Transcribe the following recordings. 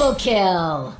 Double kill!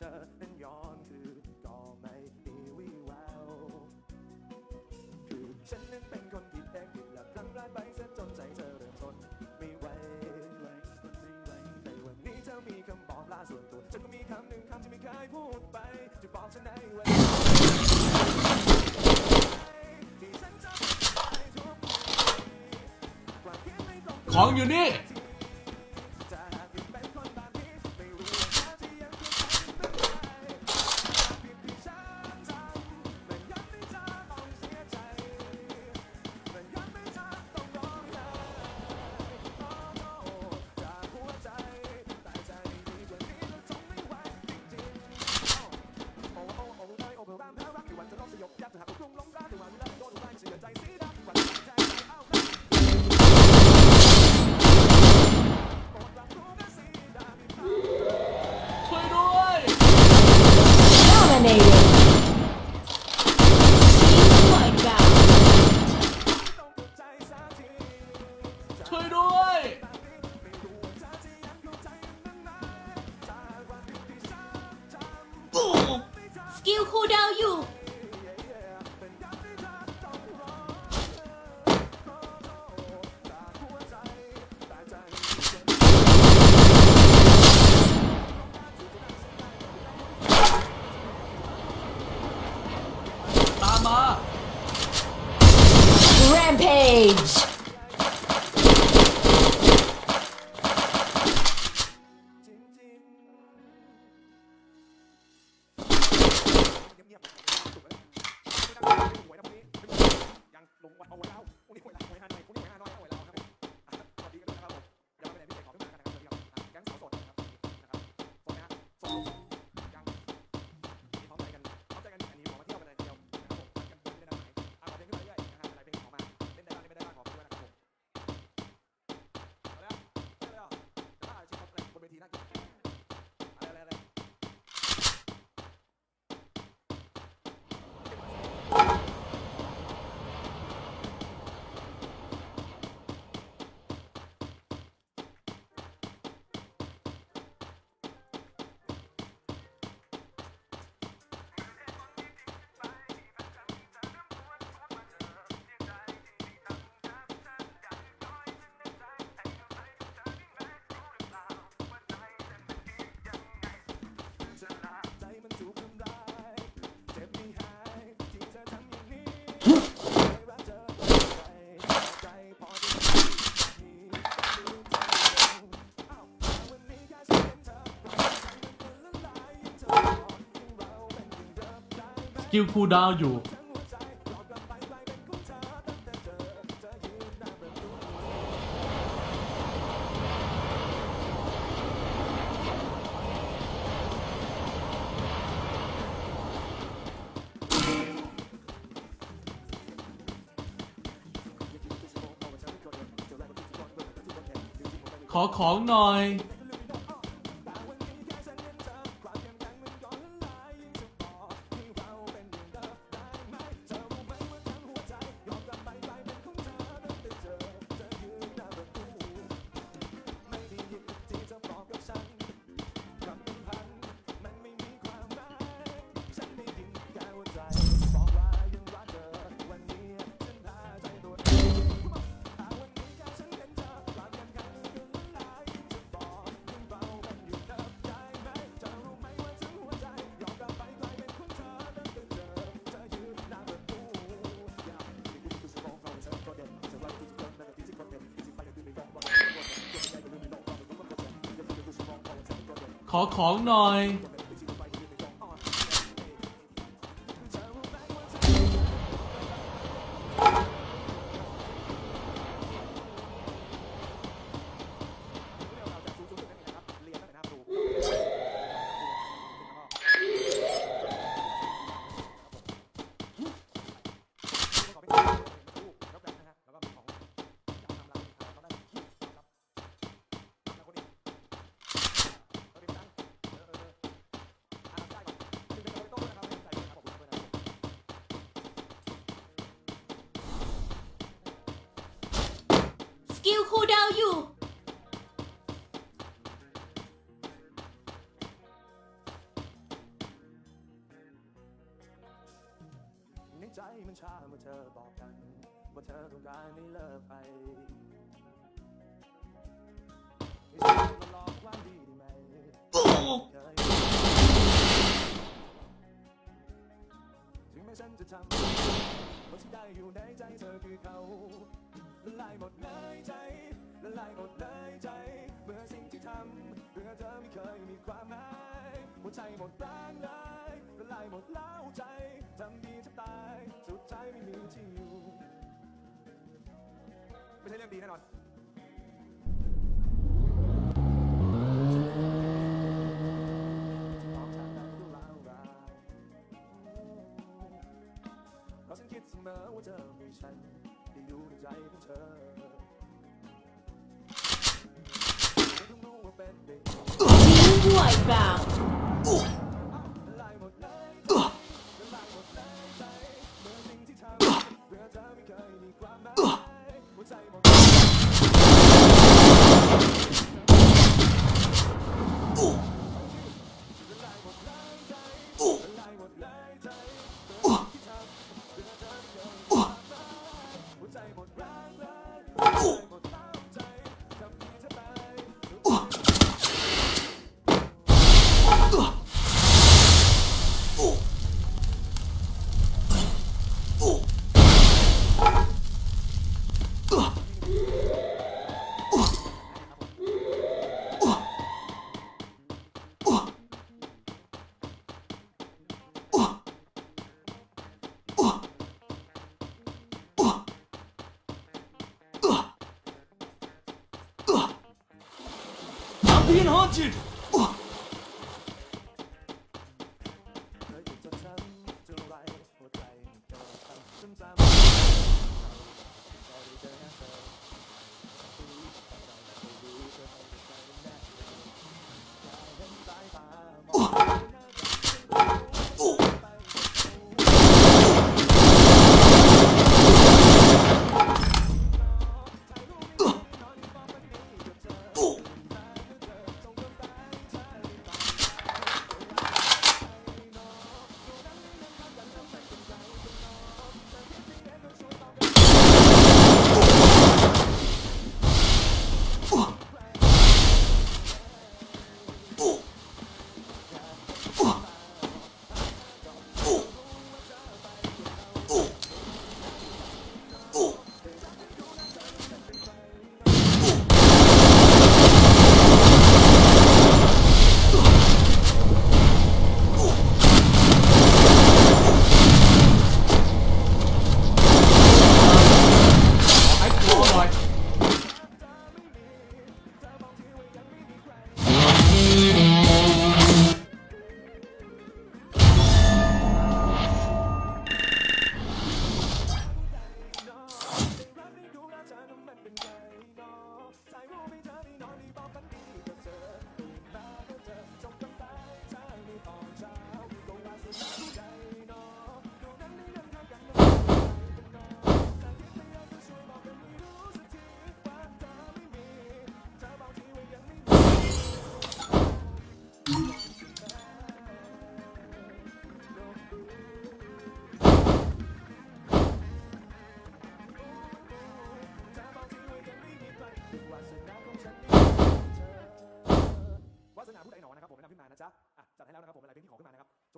ธอนั้นย้อนคือก็ไม่มีวี่แววคือฉันนั้นเป็นคนผิดเองผิดหลับลังร้ายไปซะจนใจเธอเริ่มทนไม่ไหวในวันนี้เธอมีคำบอกลาส่วนตัวฉันก็มีคำหนึ่งคำที่ไม่เคยพูดไปจะบอกฉันในวันของอยู่นี่ Dow you. กิลคูลดาวอยู่ ขอของหน่อย ขอของหน่อย ลคูลดาวอยู่ ในใจมันชาเมื่อเธอบอกกัน ว่าเธอต้องการให้เลิกไปถึงแม้ฉันจะทำว่าที่ได้อยู่ในใจเธอคือเขา ละลายหมดเลยใจ ละลายหมดเลยใจเมื่อสิ่งที่ทำเบื่อเธอไม่เคยมีความหมายหัวใจหมดแรงเลยละลายหมดแล้วใจทำดีจะตาย สุดใจไม่มีที่อยู่ ไม่ใช่เรื่องดีแน่นอนเพราฉันคิดเสมอว่าเธอมีฉัน Wipeout. 你。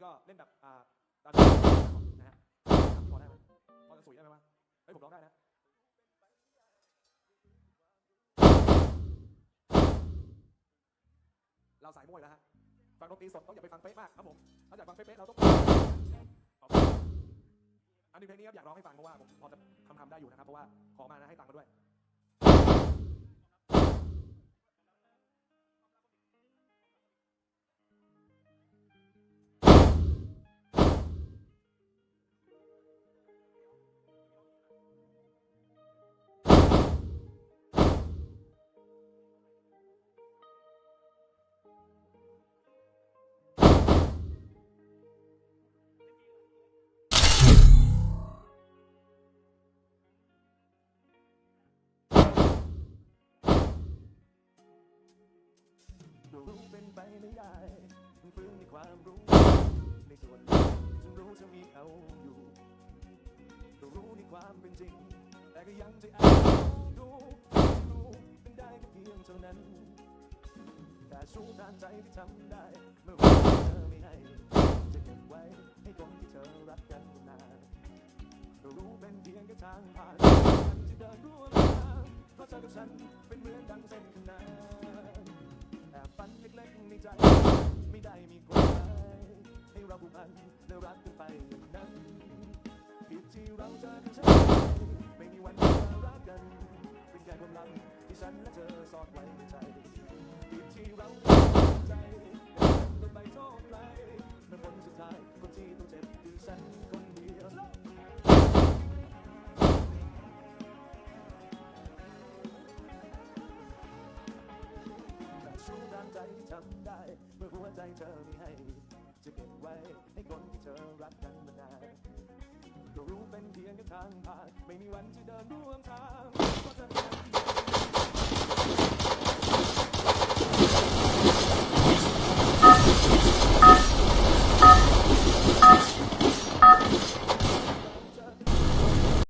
นมานะครับช่วงนี้ก็เล่นแบบอ่าตานะฮะพอได้ไหมพอจะสุยได้ไหมวะเฮ้ยผมร้องได้นะเราสายมวยแล้วฮะฟังดนตรีสดต้องอย่าไปฟังเป๊ะมากครับผมถ้าอยากฟังเป๊ะๆเราต้องอันนี้เพลงนี้ครับอยากร้องให้ฟังเพราะว่าผมพอจะทำทำได้อยู่นะครับเพราะว่าขอมานะให้ตังค์มาด้วย รู้เป็นไปไม่ได้ฟื้นในความรู้ในส่วนฉันรู้เธอมีเขาอยู่รู้ในความเป็นจริง แต่ก็ยังจะแอบดูรู้เป็นได้แค่เพียงเท่านั้น แต่สู้ทานใจที่ทำได้เมื่อวันที่เธอไม่ให้จะเก็บไว้ให้คนที่เธอรักกันนานรู้เป็นเพียงแค่ทางผ่านที่เดินร่วมทางเพราะเธอกับฉันเป็นเหมือนดังเส้นขนาน อบฝันเล็กๆในใจ ไม่ได้มีความหมายให้เราผูกพันและรักกันไปอย่างนั้นผิดที่เราเจอกันใช่ไม่มีวันที่จะรักกัน เป็นแค่ความลับที่ฉันและเธอซ่อนไว้ในใจผิดที่เราเจอกันใจต้องไปโทษใครเมื่อผลสุดท้ายคนที่ต้องเจ็บคือฉัน ทำได้ เมื่อหัวใจเธอไม่ให้ จะเก็บไว้ให้คนที่เธอรักกันมานานก็รู้เป็นเพียงแค่ทางผ่าน ไม่มีวันที่เดินร่วมทางเพราะเธอ